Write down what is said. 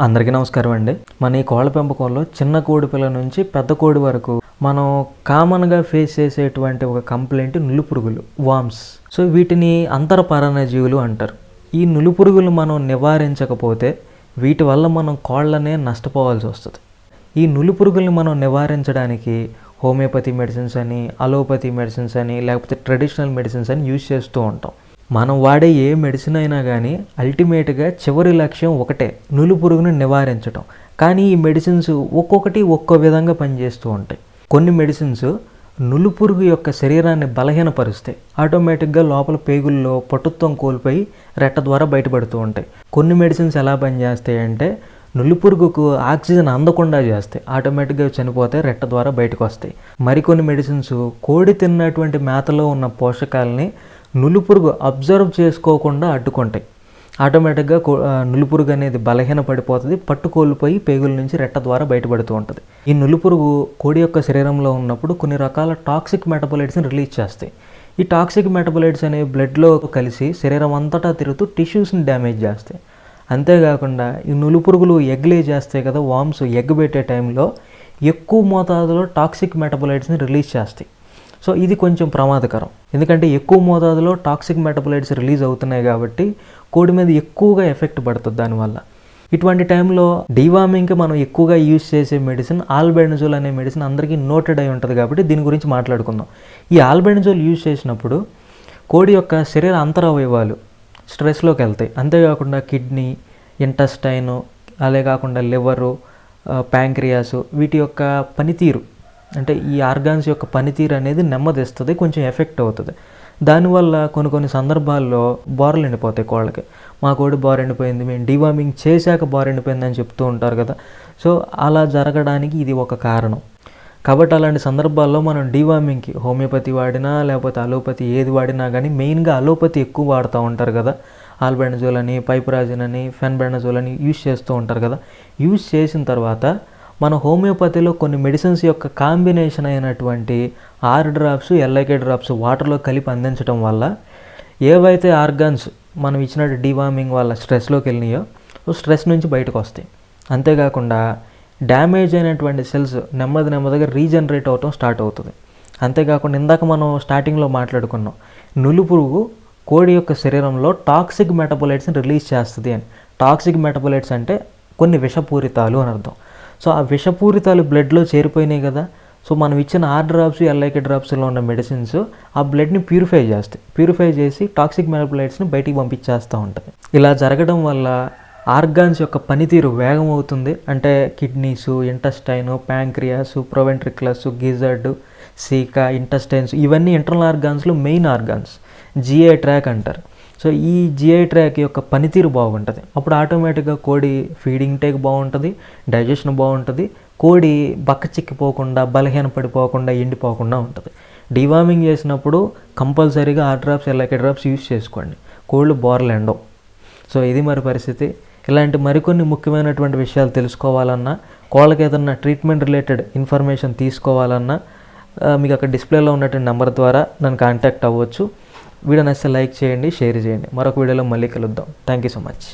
అందరికీ నమస్కారం అండి. మన ఈ కోళ్ళ పెంపకంలో చిన్న కోడి పిల్ల నుంచి పెద్ద కోడి వరకు మనం కామన్గా ఫేస్ చేసేటువంటి ఒక కంప్లైంట్ నులుపురుగులు వామ్స్ సో వీటిని అంతర జీవులు అంటారు. ఈ నులుపురుగులు మనం నివారించకపోతే వీటి వల్ల మనం కోళ్ళనే నష్టపోవాల్సి వస్తుంది. ఈ నులుపురుగుల్ని మనం నివారించడానికి హోమియోపతి మెడిసిన్స్ అని అలోపతి మెడిసిన్స్ అని లేకపోతే ట్రెడిషనల్ మెడిసిన్స్ అని యూజ్ చేస్తూ ఉంటాం. మనం వాడే ఏ మెడిసిన్ అయినా కానీ అల్టిమేట్గా చివరి లక్ష్యం ఒకటే నులు పురుగును నివారించడం కానీ ఈ మెడిసిన్స్ ఒక్కొక్కటి ఒక్కో విధంగా పనిచేస్తూ ఉంటాయి. కొన్ని మెడిసిన్స్ నులు పురుగు యొక్క శరీరాన్ని బలహీనపరుస్తాయి. ఆటోమేటిక్గా లోపల పేగుల్లో పటుత్వం కోల్పోయి రెట్ట ద్వారా బయటపడుతూ ఉంటాయి. కొన్ని మెడిసిన్స్ ఎలా పనిచేస్తాయి అంటే నులి పురుగుకు ఆక్సిజన్ అందకుండా చేస్తాయి. ఆటోమేటిక్గా చనిపోతే రెట్ట ద్వారా బయటకు వస్తాయి. మరికొన్ని మెడిసిన్స్ కోడి తిన్నటువంటి మేతలో ఉన్న పోషకాలని నులుపురుగు అబ్జర్వ్ చేసుకోకుండా అడ్డుకుంటాయి. ఆటోమేటిక్గా నులుపురుగు అనేది బలహీన పడిపోతుంది పట్టు కోల్పోయి పేగుల నుంచి రెట్ట ద్వారా బయటపడుతూ ఉంటుంది. ఈ నులుపురుగు కోడి యొక్క శరీరంలో ఉన్నప్పుడు కొన్ని రకాల టాక్సిక్ మెటబలైట్స్ని రిలీజ్ చేస్తాయి. ఈ టాక్సిక్ మెటబలైట్స్ అనేవి బ్లడ్లో కలిసి శరీరం అంతటా తిరుగుతూ టిష్యూస్ని డ్యామేజ్ చేస్తాయి. అంతేకాకుండా ఈ నులుపురుగులు ఎగ్లే చేస్తాయి కదా వామ్స్ ఎగ్ పెట్టే టైంలో ఎక్కువ మోతాదులో టాక్సిక్ మెటబలైట్స్ని రిలీజ్ చేస్తాయి. సో ఇది కొంచెం ప్రమాదకరం. ఎందుకంటే ఎక్కువ మోతాదులో టాక్సిక్ మెటబలైట్స్ రిలీజ్ అవుతున్నాయి కాబట్టి కోడి మీద ఎక్కువగా ఎఫెక్ట్ పడుతుంది దానివల్ల. ఇటువంటి టైంలో డివామింగ్కి మనం ఎక్కువగా యూజ్ చేసే మెడిసిన్ ఆల్బెండజోల్ అనే మెడిసిన్ అందరికీ నోటెడ్ అయి ఉంటుంది కాబట్టి దీని గురించి మాట్లాడుకుందాం. ఈ ఆల్బెండజోల్ యూజ్ చేసినప్పుడు కోడి యొక్క శరీర అంతరవయవాలు స్ట్రెస్లోకి వెళ్తాయి. అంతేకాకుండా కిడ్నీ ఇంటస్టైన్ అలాగే కాకుండా లివరు ప్యాంక్రియాస్ వీటి యొక్క పనితీరు అంటే ఈ ఆర్గాన్స్ యొక్క పనితీరు అనేది నెమ్మదిస్తుంది కొంచెం ఎఫెక్ట్ అవుతుంది. దానివల్ల కొన్ని కొన్ని సందర్భాల్లో బోర్లు ఎండిపోతాయి కోళ్ళకి. మా కోడి బోర్ ఎండిపోయింది మేము డివామింగ్ చేశాక బోర్ ఎండిపోయింది అని చెప్తూ ఉంటారు కదా. సో అలా జరగడానికి ఇది ఒక కారణం. కాబట్టి అలాంటి సందర్భాల్లో మనం డివామింగ్కి హోమియోపతి వాడినా లేకపోతే అలోపతి ఏది వాడినా కానీ మెయిన్గా అలోపతి ఎక్కువ వాడుతూ ఉంటారు కదా. ఆల్బెండజోల్ అని పైప్రాజిన్ అని ఫెన్బెండజోల్ అని యూజ్ చేస్తూ ఉంటారు కదా. యూజ్ చేసిన తర్వాత మన హోమియోపతిలో కొన్ని మెడిసిన్స్ యొక్క కాంబినేషన్ అయినటువంటి ఆర్ డ్రాప్స్ ఎల్ఐకే డ్రాప్స్ వాటర్లో కలిపి అందించడం వల్ల ఏవైతే ఆర్గాన్స్ మనం ఇచ్చినట్టు డివార్మింగ్ వల్ల స్ట్రెస్లోకి వెళ్ళినాయో స్ట్రెస్ నుంచి బయటకు వస్తాయి. అంతేకాకుండా డ్యామేజ్ అయినటువంటి సెల్స్ నెమ్మది నెమ్మదిగా రీజనరేట్ అవటం స్టార్ట్ అవుతుంది. అంతేకాకుండా ఇందాక మనం స్టార్టింగ్లో మాట్లాడుకున్నాం నులుపురుగు కోడి యొక్క శరీరంలో టాక్సిక్ మెటబోలైట్స్ని రిలీజ్ చేస్తుంది అని. టాక్సిక్ మెటబోలైట్స్ అంటే కొన్ని విషపూరితాలు అని అర్థం. సో ఆ విషపూరితాలు బ్లడ్లో చేరిపోయినాయి కదా. సో మనం ఇచ్చిన ఆర్ డ్రాప్స్ ఎల్ఐకే డ్రాప్స్లో ఉన్న మెడిసిన్స్ ఆ బ్లడ్ని ప్యూరిఫై చేస్తాయి. ప్యూరిఫై చేసి టాక్సిక్ మెటబోలైట్స్ని బయటికి పంపించేస్తూ ఉంటుంది. ఇలా జరగడం వల్ల ఆర్గాన్స్ యొక్క పనితీరు వేగం అవుతుంది. అంటే kidneys intestine pancreas proventriculus gizzard caeca intestines ఇవన్నీ ఇంటర్నల్ ఆర్గాన్స్లో మెయిన్ ఆర్గాన్స్ జిఏ ట్రాక్ అంటారు. సో ఈ జిఐ ట్రాక్ యొక్క పనితీరు బాగుంటుంది. అప్పుడు ఆటోమేటిక్గా కోడి ఫీడింగ్ టేక్ బాగుంటుంది డైజెషన్ బాగుంటుంది కోడి బక్క చిక్కిపోకుండా బలహీన పడిపోకుండా ఎండిపోకుండా ఉంటుంది. డివార్మింగ్ చేసినప్పుడు కంపల్సరీగా ఆ డ్రాప్స్ ఎల్ఐకే డ్రాప్స్ యూస్ చేసుకోండి. కోళ్ళు బోర్లు ఎండవు. సో ఇది మరి పరిస్థితి. ఇలాంటి మరికొన్ని ముఖ్యమైనటువంటి విషయాలు తెలుసుకోవాలన్నా కోళ్ళకి ఏదన్నా ట్రీట్మెంట్ రిలేటెడ్ ఇన్ఫర్మేషన్ తీసుకోవాలన్నా మీకు అక్కడ డిస్ప్లేలో ఉన్నటువంటి నెంబర్ ద్వారా నన్ను కాంటాక్ట్ అవ్వచ్చు. వీడియో నచ్చితే లైక్ చేయండి షేర్ చేయండి. మరొక వీడియోలో మళ్ళీ కలుద్దాం. Thank you so much